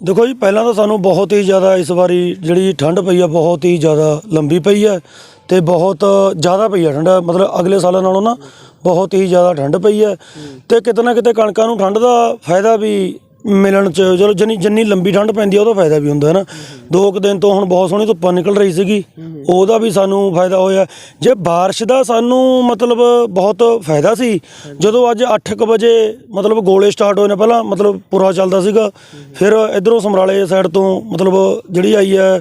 ਦੇਖੋ ਜੀ, ਪਹਿਲਾਂ ਤਾਂ ਸਾਨੂੰ ਬਹੁਤ ਹੀ ਜ਼ਿਆਦਾ ਇਸ ਵਾਰੀ ਜਿਹੜੀ ਠੰਡ ਪਈ ਆ, ਬਹੁਤ ਹੀ ਜ਼ਿਆਦਾ ਲੰਬੀ ਪਈ ਹੈ ਤੇ ਬਹੁਤ ਜ਼ਿਆਦਾ ਪਈ ਆ ਠੰਡ। ਮਤਲਬ ਅਗਲੇ ਸਾਲਾਂ ਨਾਲੋਂ ਨਾ ਬਹੁਤ ਹੀ ਜ਼ਿਆਦਾ ਠੰਡ ਪਈ ਹੈ ਤੇ ਕਿਤੇ ਨਾ ਕਿਤੇ ਕਣਕਾਂ ਨੂੰ ਠੰਡ ਦਾ ਫਾਇਦਾ ਵੀ ਮਿਲਣ ਚ, ਚਲੋ ਜਿੰਨੀ ਜਿੰਨੀ ਲੰਬੀ ਠੰਡ ਪੈਂਦੀ ਆ, ਉਹਦਾ ਫਾਇਦਾ ਵੀ ਹੁੰਦਾ ਹੈ ਨਾ। ਦੋ ਕੁ ਦਿਨ ਤੋਂ ਹੁਣ ਬਹੁਤ ਸੋਹਣੀ ਧੁੱਪਾਂ ਨਿਕਲ ਰਹੀ ਸੀਗੀ। ਉਹਦਾ ਵੀ ਸਾਨੂੰ ਫਾਇਦਾ ਹੋਇਆ। ਜੇ ਬਾਰਿਸ਼ ਦਾ ਸਾਨੂੰ ਮਤਲਬ ਬਹੁਤ ਫਾਇਦਾ ਸੀ, ਜਦੋਂ ਅੱਜ 8:00 ਵਜੇ ਮਤਲਬ ਗੋਲੇ ਸਟਾਰਟ ਹੋਏ ਨੇ, ਪਹਿਲਾਂ ਮਤਲਬ ਪੂਰਾ ਚੱਲਦਾ ਸੀਗਾ। ਫਿਰ ਇਧਰੋਂ ਸਮਰਾਲੇ ਸਾਈਡ ਤੋਂ ਮਤਲਬ ਜਿਹੜੀ ਆਈ ਹੈ,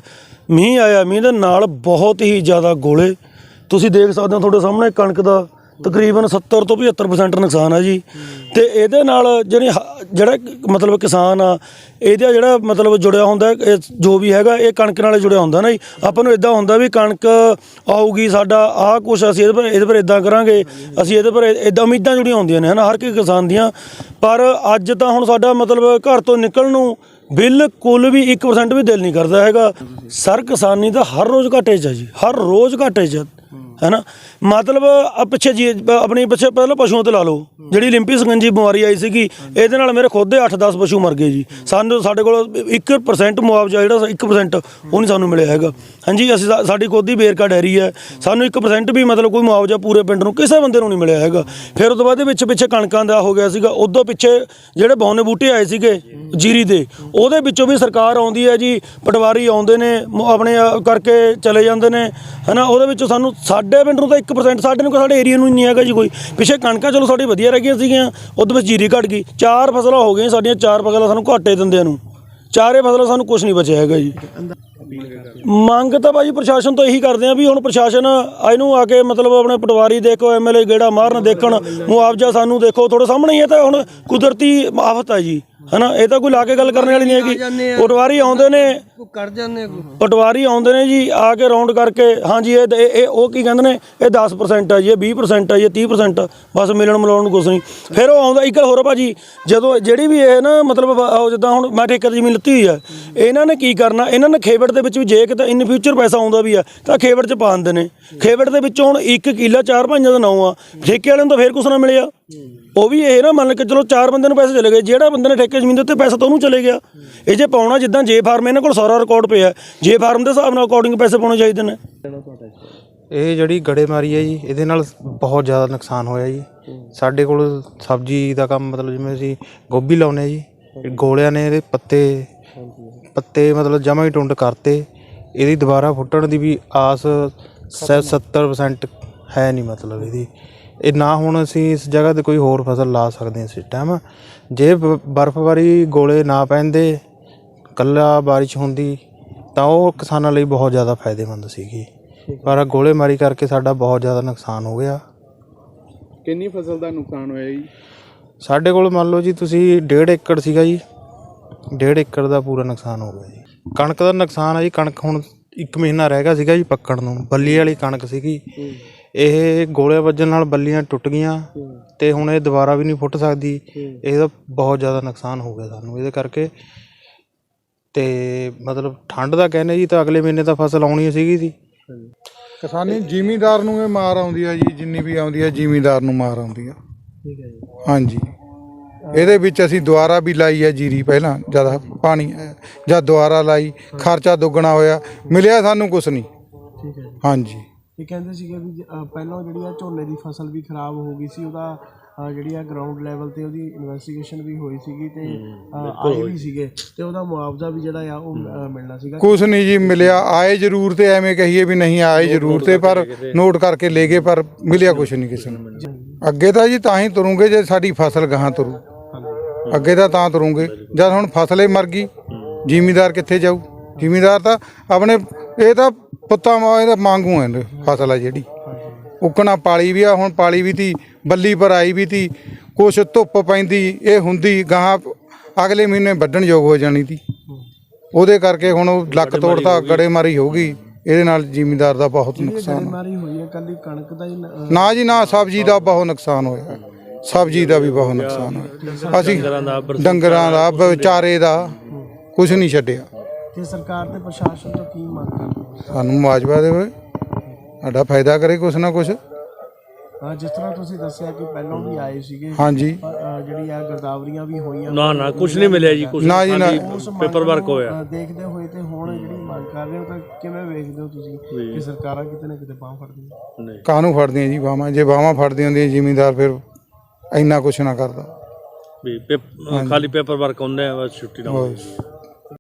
ਮੀਂਹ ਆਇਆ, ਮੀਂਹ ਦੇ ਨਾਲ ਬਹੁਤ ਹੀ ਜ਼ਿਆਦਾ ਗੋਲੇ। ਤੁਸੀਂ ਦੇਖ ਸਕਦੇ ਹੋ ਤੁਹਾਡੇ ਸਾਹਮਣੇ ਕਣਕ ਦਾ ਤਕਰੀਬਨ 70 ਤੋਂ 75% ਨੁਕਸਾਨ ਆ ਜੀ। ਤੇ ਇਹਦੇ ਨਾਲ ਜਿਹੜੀ ਹ- ਜਿਹੜਾ ਮਤਲਬ ਕਿਸਾਨ ਆ, ਇਹਦਾ ਜਿਹੜਾ ਮਤਲਬ ਜੁੜਿਆ ਹੁੰਦਾ, ਇਹ ਜੋ ਵੀ ਹੈਗਾ, ਇਹ ਕਣਕ ਨਾਲ ਜੁੜਿਆ ਹੁੰਦਾ ਨਾ ਜੀ। ਆਪਾਂ ਨੂੰ ਇਦਾਂ ਹੁੰਦਾ ਵੀ ਕਣਕ ਆਊਗੀ, ਸਾਡਾ ਆਹ ਕੁਛ ਅਸੀਂ ਇਹਦੇ ਪਰ ਇਹਦੇ ਪਰ ਇਦਾਂ ਕਰਾਂਗੇ, ਅਸੀਂ ਇਹਦੇ ਪਰ ਇਦਾਂ ਉਮੀਦਾਂ ਜੁੜੀਆਂ ਹੁੰਦੀਆਂ ਨੇ ਹਨਾ, ਹਰ ਇੱਕ ਕਿਸਾਨ ਦੀਆਂ। ਪਰ ਅੱਜ ਤਾਂ ਹੁਣ ਸਾਡਾ ਮਤਲਬ ਘਰ ਤੋਂ ਨਿਕਲਣ ਨੂੰ ਬਿਲਕੁਲ ਵੀ 1% ਵੀ ਦਿਲ ਨਹੀਂ ਕਰਦਾ ਹੈਗਾ। ਸਰ ਕਿਸਾਨੀ ਤਾਂ ਹਰ ਰੋਜ਼ ਘਾਟੇ 'ਚ ਹੈ ਜੀ, ਹਰ ਰੋਜ਼ ਘਾਟੇ 'ਚ ਹੈ ਹੈਨਾ? ਮਤਲਬ ਆ ਪਿੱਛੇ ਜੀ, ਆਪਣੀ ਪਿੱਛੇ ਪਹਿਲਾਂ ਪਸ਼ੂਆਂ ਤੇ ਲਾ ਲਓ। ਜਿਹੜੀ ਲਿੰਪੀ ਸੰਗੰਜੀ ਬਿਮਾਰੀ ਆਈ ਸੀਗੀ, ਇਹਦੇ ਨਾਲ ਮੇਰੇ ਖੁਦ ਦੇ 8-10 ਪਸ਼ੂ ਮਰ ਗਏ ਜੀ। ਸਾਨੂੰ ਸਾਡੇ ਕੋਲ 1% ਮੁਆਵਜ਼ਾ ਜਿਹੜਾ 1% ਉਹ ਨਹੀਂ ਸਾਨੂੰ ਮਿਲਿਆ ਹੈਗਾ। ਹਾਂਜੀ, ਅਸੀਂ ਸਾ- ਸਾਡੀ ਖੁਦ ਦੀ ਬੇਰਕਾ ਡੈਰੀ ਹੈ। ਸਾਨੂੰ 1% ਵੀ ਮਤਲਬ ਕੋਈ ਮੁਆਵਜ਼ਾ ਪੂਰੇ ਪਿੰਡ ਨੂੰ ਕਿਸੇ ਬੰਦੇ ਨੂੰ ਨਹੀਂ ਮਿਲਿਆ ਹੈਗਾ। ਫਿਰ ਉਸ ਤੋਂ ਬਾਅਦ ਦੇ ਵਿੱਚ ਪਿੱਛੇ ਕਣਕਾਂ ਦਾ ਹੋ ਗਿਆ ਸੀਗਾ। ਉਦੋਂ ਪਿੱਛੇ ਜਿਹੜੇ ਬੌਨੇ ਬੂਟੇ ਆਏ ਸੀਗੇ ਜੀਰੀ ਦੇ, ਉਹਦੇ ਵਿੱਚੋਂ ਵੀ ਸਰਕਾਰ ਆਉਂਦੀ ਹੈ ਜੀ, ਪਟਵਾਰੀ ਆਉਂਦੇ ਨੇ ਆਪਣੇ ਕਰਕੇ ਚਲੇ ਜਾਂਦੇ ਨੇ। ਹਨਾ, ਉਹਦੇ ਵਿੱਚੋਂ ਸਾਨੂੰ ਸਾਡੇ ਪਿੰਡ ਨੂੰ ਤਾਂ 1% ਸਾਡੇ ਨੂੰ ਕੋਈ, ਸਾਡੇ ਏਰੀਆ ਨੂੰ ਹੀ ਨਹੀਂ ਹੈਗਾ ਜੀ ਕੋਈ। ਪਿੱਛੇ ਕਣਕਾਂ ਚਲੋ ਸਾਡੀ ਵਧੀਆ ਰਹਿ ਗਈਆਂ ਸੀਗੀਆਂ ਉਹਦੇ ਵਿੱਚ ਜੀਰੀ ਘਟ ਗਈ। ਚਾਰ ਫਸਲਾਂ ਹੋ ਗਈਆਂ ਸਾਡੀਆਂ, ਚਾਰ ਫਸਲਾਂ ਸਾਨੂੰ ਘਾਟੇ ਦਿੰਦਿਆਂ ਨੂੰ। ਚਾਰੇ ਫਸਲਾਂ ਸਾਨੂੰ ਕੁਝ ਨਹੀਂ ਬਚਿਆ ਹੈਗਾ ਜੀ। ਮੰਗ ਤਾਂ ਭਾਜੀ ਪ੍ਰਸ਼ਾਸਨ ਤੋਂ ਇਹੀ ਕਰਦੇ ਆ ਵੀ ਹੁਣ ਪ੍ਰਸ਼ਾਸਨ ਇਹਨੂੰ ਆ ਕੇ ਮਤਲਬ ਆਪਣੇ ਪਟਵਾਰੀ ਦੇਖੋ ਐਮਐਲਏ ਗੇੜਾ ਮਾਰਨ, ਦੇਖਣ। ਮੁਆਵਜ਼ਾ ਸਾਨੂੰ ਦੇਖੋ ਤੁਹਾਡੇ ਸਾਹਮਣੇ ਹੀ ਹੈ ਤਾਂ ਹੁਣ ਕੁਦਰਤੀ ਆਫਤ ਹੈ ਜੀ। ਹਨਾ ਇਹ ਤਾਂ ਕੋਈ ਲਾ ਕੇ ਗੱਲ ਕਰਨ ਵਾਲੀ ਨਹੀਂ ਹੈਗੀ। ਪਟਵਾਰੀ ਆਉਂਦੇ ਨੇ। ਕਰ ਜਾਂਦੇ ਕੋ ਪਟਵਾਰੀ ਆਉਂਦੇ ਨੇ ਜੀ ਆ ਕੇ ਰਾਉਂਡ ਕਰਕੇ ਹਾਂਜੀ ਇਹ ਇਹ ਉਹ ਕੀ ਕਹਿੰਦੇ ਨੇ ਇਹ 10% ਹੈ ਜੀ ਇਹ 20% ਹੈ ਜੀ ਇਹ 30% ਬਸ ਮਿਲਣ ਮਿਲਾਉਣ ਨੂੰ ਕੁਛ ਨਹੀਂ। ਫਿਰ ਉਹ ਆਉਂਦਾ ਇੱਕ ਹੋਰ ਆ ਭਾਜੀ ਜਦੋਂ ਜਿਹੜੀ ਵੀ ਇਹ ਨਾ ਮਤਲਬ ਉਹ ਜਿੱਦਾਂ ਹੁਣ ਮੈਂ ਠੇਕੇ ਜ਼ਮੀਨ ਲਿੱਤੀ ਹੋਈ ਆ ਇਹਨਾਂ ਨੇ ਕੀ ਕਰਨਾ ਇਹਨਾਂ ਨੇ ਖੇਵੜ ਦੇ ਵਿੱਚ ਵੀ ਜੇ ਕਿਤੇ ਇਨ ਫਿਊਚਰ ਪੈਸਾ ਆਉਂਦਾ ਵੀ ਆ ਤਾਂ ਖੇਵੜ 'ਚ ਪਾ ਦਿੰਦੇ ਨੇ। ਖੇਵੜ ਦੇ ਵਿੱਚੋਂ ਹੁਣ ਇੱਕ ਕਿੱਲਾ ਚਾਰ ਭਾਈਆਂ ਦਾ ਨਾਂ ਆ ਠੇਕੇ ਵਾਲਿਆਂ ਨੂੰ ਤਾਂ ਫੇਰ ਕੁਛ ਨਾ ਮਿਲਿਆ। ਉਹ ਵੀ ਇਹ ਨਾ ਮੰਨ ਕੇ ਚਲੋ ਚਾਰ ਬੰਦੇ ਨੂੰ ਪੈਸੇ ਚਲੇ ਗਏ ਜਿਹੜਾ ਬੰਦੇ ਨੇ ਠੇਕੇ ਜ਼ਮੀਨ ਦੇ ਉੱਤੇ ਪੈਸਾ ਤਾਂ ਉਹਨੂੰ ਚਲੇ ਗਿਆ। ਇਹ ਜੇ ਪਾਉਣਾ ਜਿੱਦਾਂ ਜੇ ਫਾਰਮ ਇਹਨਾਂ ਕੋਲ ਸਾਰਾ ਰਿਕਾਰਡ ਪਿਆ ਜੇ ਫਾਰਮ ਦੇ ਹਿਸਾਬ ਨਾਲ ਅਕੋਰਡਿੰਗ ਪੈਸੇ ਪਾਉਣੇ ਚਾਹੀਦੇ ਨੇ। ਇਹ ਜਿਹੜੀ ਗੜੇਮਾਰੀ ਹੈ ਜੀ ਇਹਦੇ ਨਾਲ ਬਹੁਤ ਜ਼ਿਆਦਾ ਨੁਕਸਾਨ ਹੋਇਆ ਜੀ। ਸਾਡੇ ਕੋਲ ਸਬਜ਼ੀ ਦਾ ਕੰਮ ਮਤਲਬ ਜਿਵੇਂ ਅਸੀਂ ਗੋਭੀ ਲਾਉਨੇ ਜੀ ਇਹ ਗੋਲਿਆਂ ਨੇ ਇਹਦੇ ਪੱਤੇ ਪੱਤੇ ਮਤਲਬ ਜਮਾ ਹੀ ਟੁੰਡ ਕਰਤੇ। ਇਹਦੀ ਦੁਬਾਰਾ ਫੁੱਟਣ ਦੀ ਵੀ ਆਸ ਸ- 70% ਹੈ ਨਹੀਂ ਮਤਲਬ ਇਹਦੀ। ਇਹ ਨਾ ਹੁਣ ਅਸੀਂ ਇਸ ਜਗ੍ਹਾ ਤੇ ਕੋਈ ਹੋਰ ਫਸਲ ਲਾ ਸਕਦੇ ਹਾਂ ਇਸ ਟਾਈਮ ਜੇ ਬ- ਬਰਫ਼ਬਾਰੀ ਗੋਲੇ ਨਾ ਪੈਂਦੇ ਕੱਲਾ ਬਾਰਿਸ਼ ਹੁੰਦੀ ਤਾਂ ਉਹ ਕਿਸਾਨਾਂ ਲਈ ਬਹੁਤ ਜ਼ਿਆਦਾ ਫਾਇਦੇਮੰਦ ਸੀਗੀ। ਪਰ ਆਹ ਗੋਲੇਮਾਰੀ ਕਰਕੇ ਸਾਡਾ ਬਹੁਤ ਜ਼ਿਆਦਾ ਨੁਕਸਾਨ ਹੋ ਗਿਆ। ਕਿੰਨੀ ਫਸਲ ਦਾ ਨੁਕਸਾਨ ਹੋਇਆ ਜੀ? ਸਾਡੇ ਕੋਲ ਮੰਨ ਲਓ ਜੀ ਤੁਸੀਂ 1.5 ਏਕੜ ਸੀਗਾ ਜੀ। 1.5 ਏਕੜ ਦਾ ਪੂਰਾ ਨੁਕਸਾਨ ਹੋ ਗਿਆ ਜੀ। ਕਣਕ ਦਾ ਨੁਕਸਾਨ ਆ ਜੀ ਕਣਕ ਹੁਣ 1 ਮਹੀਨਾ ਰਹਿ ਗਿਆ ਸੀਗਾ ਜੀ ਪੱਕਣ ਨੂੰ। ਬੱਲੀ ਵਾਲੀ ਕਣਕ ਸੀਗੀ। ਇਹ ਗੋਲੇ ਵੱਜਣ ਨਾਲ ਬੱਲੀਆਂ ਟੁੱਟ ਗਈਆਂ ਤੇ ਹੁਣ ਇਹ ਦੁਬਾਰਾ ਵੀ ਨਹੀਂ ਫੁੱਟ ਸਕਦੀ। ਇਹਦਾ ਬਹੁਤ ਜ਼ਿਆਦਾ ਨੁਕਸਾਨ ਹੋ ਗਿਆ ਸਾਨੂੰ ਇਹਦੇ ਕਰਕੇ। ਤੇ ਮਤਲਬ ਠੰਡ ਦਾ ਕਹਿੰਦੇ ਜੀ ਤਾਂ ਅਗਲੇ ਮਹੀਨੇ ਤਾਂ ਫਸਲ ਆਉਣੀ ਸੀਗੀ ਜੀ। ਕਿਸਾਨੀ ਜ਼ਿਮੀਂਦਾਰ ਨੂੰ ਇਹ ਮਾਰ ਆਉਂਦੀ ਆ ਜੀ ਜਿੰਨੀ ਵੀ ਆਉਂਦੀ ਆ ਜ਼ਿਮੀਂਦਾਰ ਨੂੰ ਮਾਰ ਆਉਂਦੀ ਆ। ਠੀਕ ਹੈ ਜੀ। ਹਾਂਜੀ। ਇਹਦੇ ਵਿੱਚ ਅਸੀਂ ਦੁਆਰਾ ਵੀ ਲਾਈ ਆ ਜੀਰੀ ਪਹਿਲਾਂ ਜਦ ਪਾਣੀ। ਜਦ ਦੁਆਰਾ ਲਾਈ ਖਰਚਾ ਦੁੱਗਣਾ ਹੋਇਆ ਮਿਲਿਆ ਸਾਨੂੰ ਕੁਝ ਨਹੀਂ। ਠੀਕ ਹੈ ਜੀ। ਹਾਂਜੀ। ਇਹ ਕਹਿੰਦੇ ਸੀਗੇ ਵੀ ਪਹਿਲਾਂ ਜਿਹੜੀ ਆ ਝੋਨੇ ਦੀ ਫਸਲ ਵੀ ਖਰਾਬ ਹੋ ਗਈ ਸੀ ਉਹਦਾ ਜਿਹੜੀ ਆ ਗਰਾਊਂਡ ਲੈਵਲ ਤੇ ਉਹਦੀ ਇਨਵੈਸਟੀਗੇਸ਼ਨ ਵੀ ਹੋਈ ਸੀਗੀ ਤੇ ਆਏ ਵੀ ਸੀਗੇ ਤੇ ਉਹਦਾ ਮੁਆਵਜ਼ਾ ਵੀ ਜਿਹੜਾ ਆ ਉਹ ਮਿਲਣਾ ਸੀਗਾ। ਕੁਝ ਨਹੀਂ ਜੀ ਮਿਲਿਆ। ਆਏ ਜ਼ਰੂਰ ਤੇ ਐਵੇਂ ਕਹੀਏ ਵੀ ਨਹੀਂ ਆਏ ਜ਼ਰੂਰ ਤੇ ਪਰ ਨੋਟ ਕਰਕੇ ਲੈ ਗਏ ਪਰ ਮਿਲਿਆ ਕੁਝ ਨਹੀਂ ਕਿਸੇ ਨੂੰ। ਅੱਗੇ ਤਾਂ ਜੀ ਤਾਂ ਹੀ ਤੁਰੂਗੇ ਜੇ ਸਾਡੀ ਫਸਲ ਗਾਹਾਂ ਤੁਰੂ। ਅੱਗੇ ਤਾਂ ਤਾਂ ਤੁਰੂਗੇ। ਜਦ ਹੁਣ ਫਸਲੇ ਮਰ ਗਈ ਜ਼ਿਮੀਦਾਰ ਕਿੱਥੇ ਜਾਊ? ਜ਼ਿਮੀਦਾਰ ਤਾਂ ਆਪਣੇ ਇਹ ਤਾਂ ਪੁੱਤਾਂ ਮਾਂ ਇਹਦਾ ਮੰਗੂ ਹੈ ਫਸਲ ਆ ਜਿਹੜੀ। ਉੱਕਣਾ ਪਾਲੀ ਵੀ ਆ ਹੁਣ ਪਾਲੀ ਵੀ ਤੀ ਬੱਲੀ ਪਰ ਆਈ ਵੀ ਤੀ ਕੁਛ ਧੁੱਪ ਪੈਂਦੀ ਇਹ ਹੁੰਦੀ ਗਾਹਾਂ ਅਗਲੇ ਮਹੀਨੇ ਵੱਢਣ ਯੋਗ ਹੋ ਜਾਣੀ ਤੀ। ਉਹਦੇ ਕਰਕੇ ਹੁਣ ਉਹ ਲੱਕ ਤੋੜਤਾ ਗੜੇਮਾਰੀ ਹੋ ਗਈ। ਇਹਦੇ ਨਾਲ ਜ਼ਿਮੀਦਾਰ ਦਾ ਬਹੁਤ ਨੁਕਸਾਨ ਮਾਰੀ ਹੋਈ ਹੈ ਕੱਲੀ ਕਣਕ ਦਾ ਹੀ ਨ- ਜੀ ਨਾ ਸਬਜ਼ੀ ਦਾ ਬਹੁਤ ਨੁਕਸਾਨ ਹੋਇਆ। ਸਬਜ਼ੀ ਦਾ ਵੀ ਬਹੁਤ ਨੁਕਸਾਨ ਹੋਇਆ। ਅਸੀਂ ਡੰਗਰਾਂ ਦਾ ਵਿਚਾਰੇ ਦਾ ਕੁਝ ਨਹੀਂ ਛੱਡਿਆ। ਤੇ ਸਰਕਾਰ ਤੇ ਪ੍ਰਸ਼ਾਸਨ ਤੋਂ ਕੀ ਮੰਗ ਕਰਦੇ? ਸਾਨੂੰ ਮੁਆਵਜ਼ਾ ਦੇਵੇ ਸਾਡਾ ਫਾਇਦਾ ਕਰੇ ਕੁਛ ਨਾ ਕੁਛ। ਅ, ਜਿਸ ਤਰ੍ਹਾਂ ਤੁਸੀਂ ਦੱਸਿਆ ਕਿ ਪਹਿਲਾਂ ਵੀ ਆਏ ਸੀਗੇ ਹਾਂਜੀ। ਪਰ, ਅ, ਜਿਹੜੀ ਆ ਗਰਦਾਵਰੀਆਂ ਵੀ ਹੋਈਆਂ। ਨਾ ਨਾ ਕੁਝ ਨਹੀਂ ਮਿਲਿਆ ਜੀ ਕੁਝ ਨਾ ਜੀ ਨਾ। ਪੇਪਰ ਵਰਕ ਹੋਇਆ। ਅ, ਦੇਖਦੇ ਹੋਏ ਤੇ ਹੁਣ ਜਿਹੜੀ ਮੰਗ ਕਰ ਰਹੇ ਹੋ ਤਾਂ ਕਿਵੇਂ ਵੇਖਦੇ ਹੋ ਤੁਸੀਂ ਕਿ ਸਰਕਾਰਾਂ ਕਿਤੇ ਨਾ ਕਿਤੇ ਬਾਹ ਫੜਦੀਆਂ? ਨਹੀਂ। ਕਾਹਨੂੰ ਫੜਦੀਆਂ ਜੀ ਬਾਹਾਂ? ਜੇ ਬਾਹਾਂ ਫੜਦੀਆਂ ਹੁੰਦੀਆਂ ਜ਼ਿਮੀਂਦਾਰ ਫਿਰ ਇੰਨਾ ਕੁਛ ਨਾ ਕਰਦਾ। ਵੀ ਪੇਪ- ਖਾਲੀ ਪੇਪਰ ਵਰਕ ਹੁੰਦੇ ਆ ਬਸ ਛੁੱਟੀ ਨਾ ਹੋਵੇ।